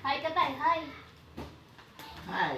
Hi ka tayo, hi. Hi.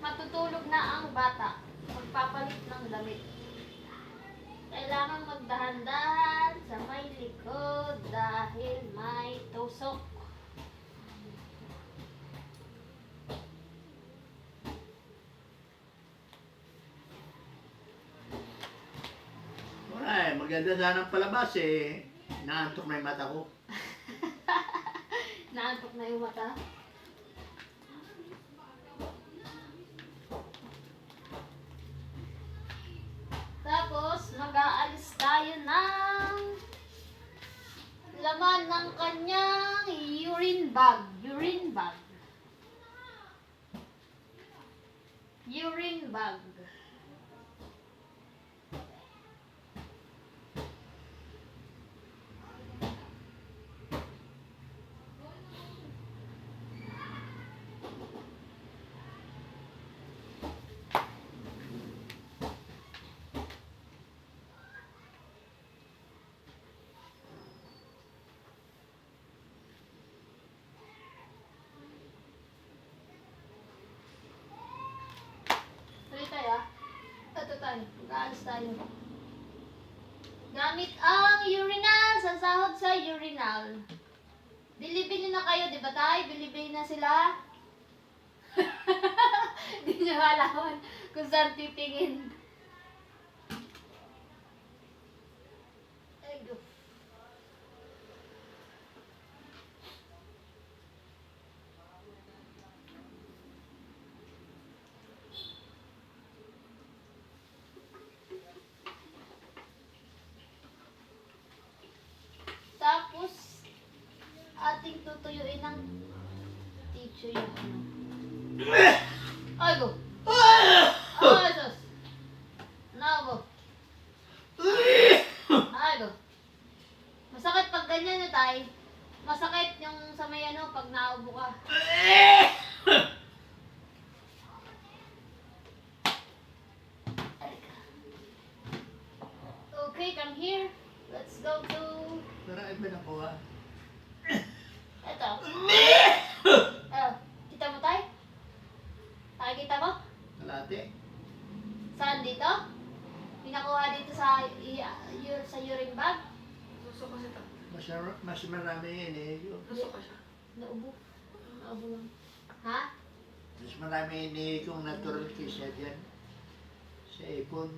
Matutulog na ang bata. Magpapalit ng damit. Kailangan magdahan-dahan sa may likod dahil may tusok. Ay, maganda sana ang palabas eh. Naantok na yung mata ko. Naantok na yung mata. Tapos, mag-aalis tayo ng laman ng kanyang urine bag. Urine bag. Urine bag. Tuloy tayo ah. Ito tayo. Tayo. Gamit ang urinal. Sasahod sa urinal. Bili-bili na kayo, di ba tayo? Bili-bili na sila. Hindi nyo alaman kung saan titingin. Ay, go. Tapos, ating tutuyuin ng teacher yung ano. Ay, go. Ay, sus. Now, go. Ay, go. Masakit pag ganyan na tay. Masakit yung sa may ano, pag naubo ka. Okay, come here. Let's go to... Pero iba na ko ah. Ito. Oh, kita mo tay? Nakikita mo? Kalate. Saan dito? Pinakuha dito sa i- ur- sa urine bag? Gusto ko siya. Mas, mas marami yun eh. Gusto ko siya. Naubo. Naubo lang. Ha? Mas marami yun eh kung natural kisa dyan. Sa ipon.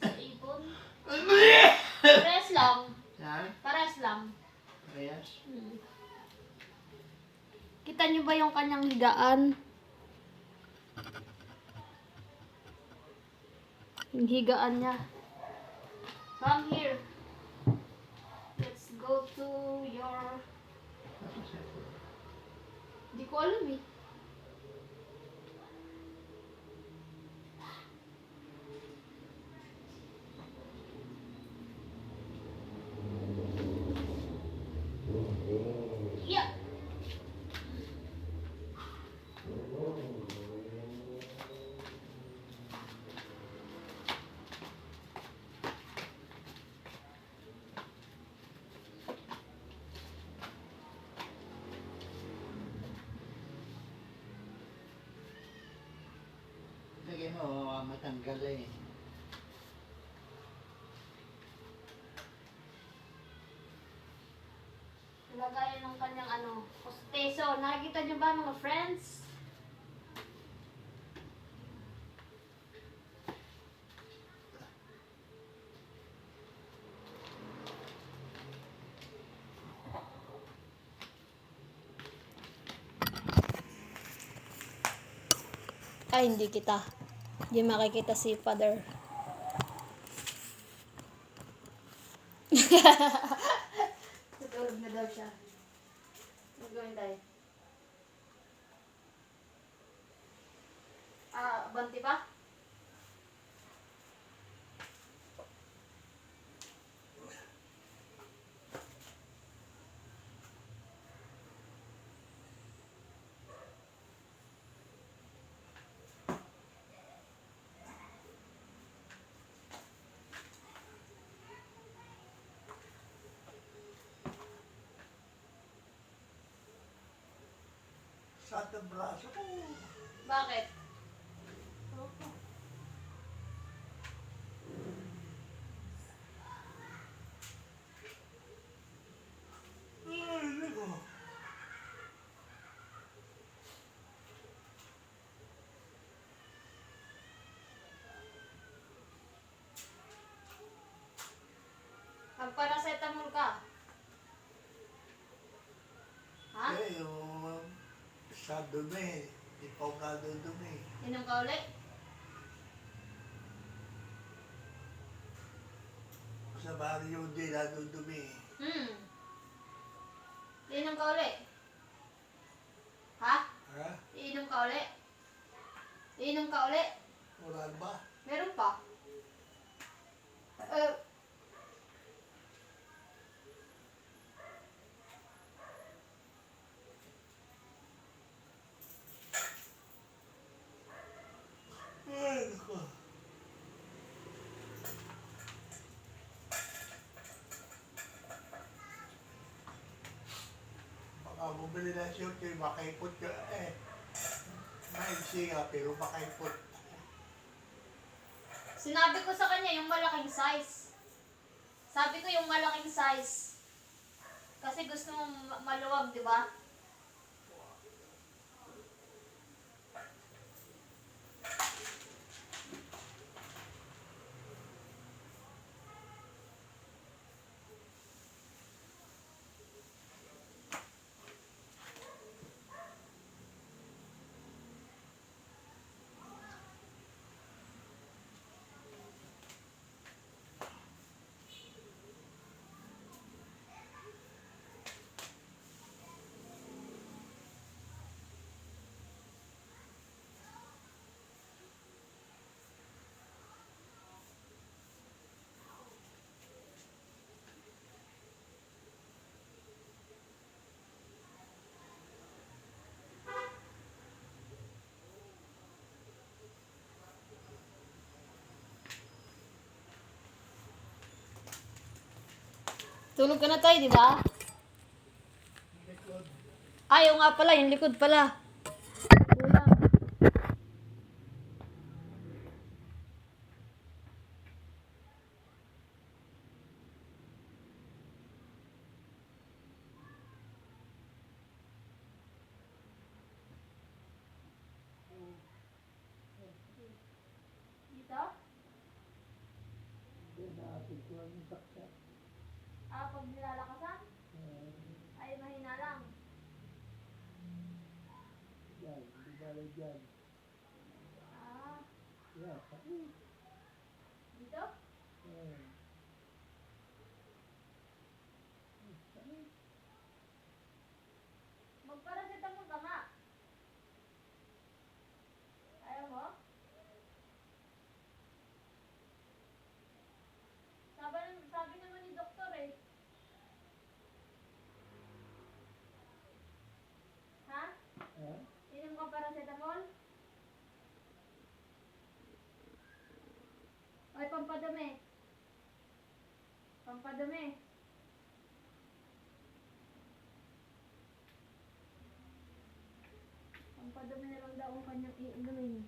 Sa ipon? Pares lang. Ha? Pares lang. Parehas. Hmm. Kita niyo ba yung kanyang higaan? Yung higaan niya. Come here. Let's go to your... Hindi ko alam eh. Yeah. Oh, matanggal eh. Lagayan ng kanyang ano, posteso. Nakikita niyo ba mga friends? Ay, hindi kita. Hindi makikita si father. Tutulog na daw siya. Magawin tayo. Ah, banti pa? Sa ating braso ko. Bakit? Ay, nako. Magparacetamol ka. Ha? Eh, yung sa dumi. Di pa ako nadudumi. Inom ka ulit? Sa baryo di nadudumi. Hmm. Inom ka ulit? Ha? Ha? Iinom ka ulit? Iinom ka ulit? Wala ba? Meron pa? Eh, Ay, nako. Baka bumili na siya kay makaipot ka eh. Maigsi nga pero makaipot. sinabi ko sa kanya yung malaking size. Sabi ko yung malaking size. Kasi gusto mo ma- maluwag, di ba? Tulog ka na tayo, di ba? Ayaw nga pala, yung likod pala. Wala. Dito? Ah, pag nilalakasan? Ay, mahina lang. Yan, di bala dyan. Ah, Yan, dito? Magparacetamol ka nga. Ayaw mo? Sabi, sabi naman ni doktor eh. Ha? Inom ka paracetamol? Ay, pampadumi. Pampadumi. Pampadumi na lang daw ang kanyang iinumin.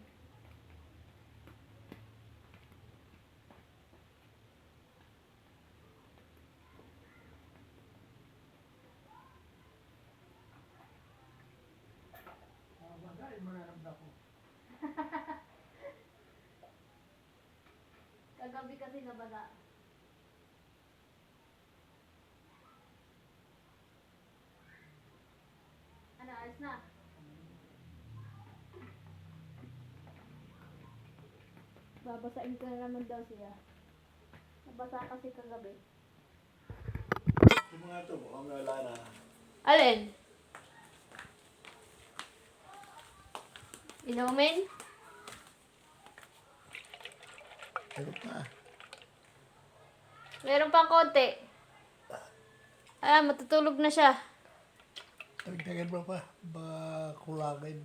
Ah, bagay, mararamda ko. Kagabi kasi nabasa. Ano, ayos na? Babasain ko na naman daw siya. Nabasa kasi kagabi. Yung mga ito, mukhang wala na. Alin? Inumin? Pero pa. Meron pang konti. Ah, matutulog na siya. Tagdagan mo pa. Baka kulangin.